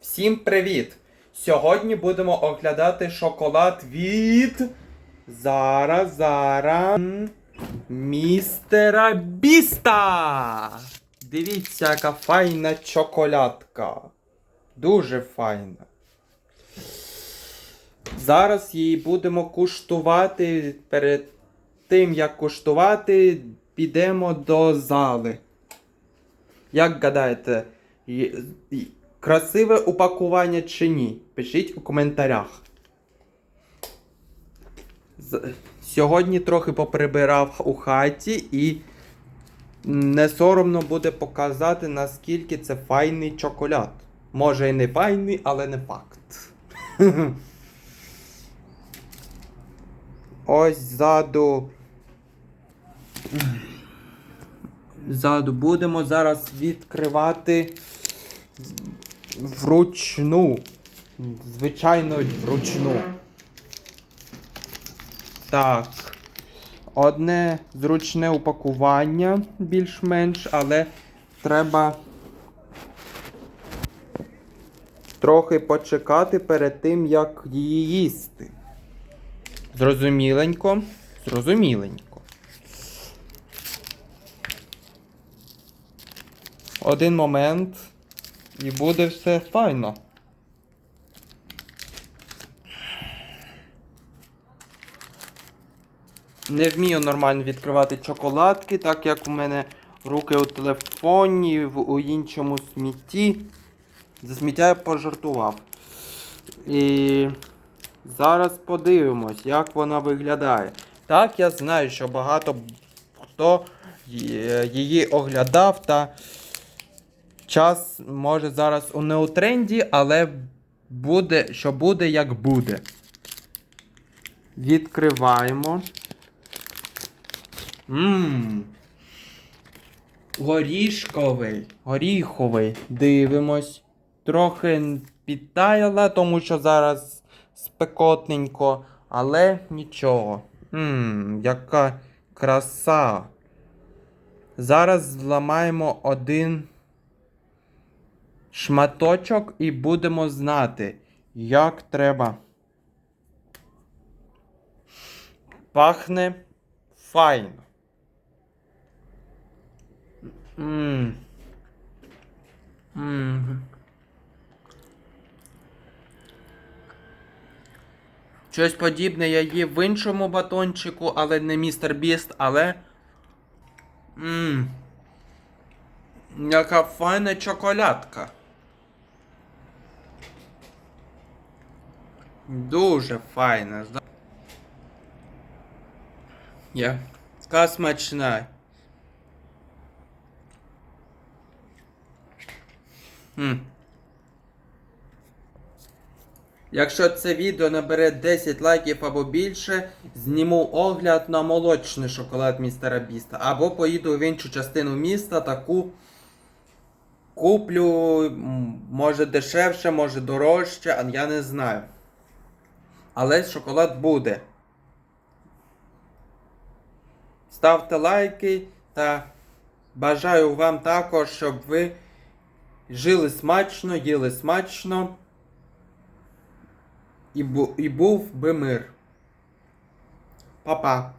Всім привіт! Сьогодні будемо оглядати шоколад від. Зараз. М, Містера Біста! Дивіться, яка файна чоколадка. Дуже файна. Зараз її будемо куштувати. Перед тим, як куштувати, підемо до зали. Як гадаєте, красиве упакування чи ні? Пишіть у коментарях. Сьогодні трохи поприбирав у хаті і не соромно буде показати, наскільки це файний чоколад. Може і не файний, але не факт. Ось ззаду. Ззаду будемо зараз відкривати вручну. Звичайно, вручну. Так. Одне зручне упакування більш-менш, але треба трохи почекати перед тим, як її їсти. Зрозуміленько. Зрозуміленько. Один момент. І буде все файно. Не вмію нормально відкривати чоколадки, так як у мене руки у телефоні, в, у іншому смітті. За сміття я пожартував. І зараз подивимось, як вона виглядає. Так, я знаю, що багато хто її оглядав та час може зараз у неутренді, але буде, що буде, як буде. Відкриваємо. Ммм. Горішковий. Горіховий. Дивимось. Трохи підтаяла, тому що зараз спекотненько, але нічого. Ммм, яка краса. Зараз зламаємо один шматочок і будемо знати, як треба. Пахне файно. Мм. Мм. Щось подібне я їв в іншому батончику, але не містер Біст, але. Мм. Яка файна чоколядка. Дуже файна. зна- Яка смачна. М. Якщо це відео набере 10 лайків або більше, зніму огляд на молочний шоколад містера Біста. Або поїду в іншу частину міста, таку куплю, може дешевше, може дорожче, а я не знаю. Але шоколад буде. Ставте лайки та бажаю вам також, щоб ви жили смачно, їли смачно. І, бу- і був би мир. Па-па.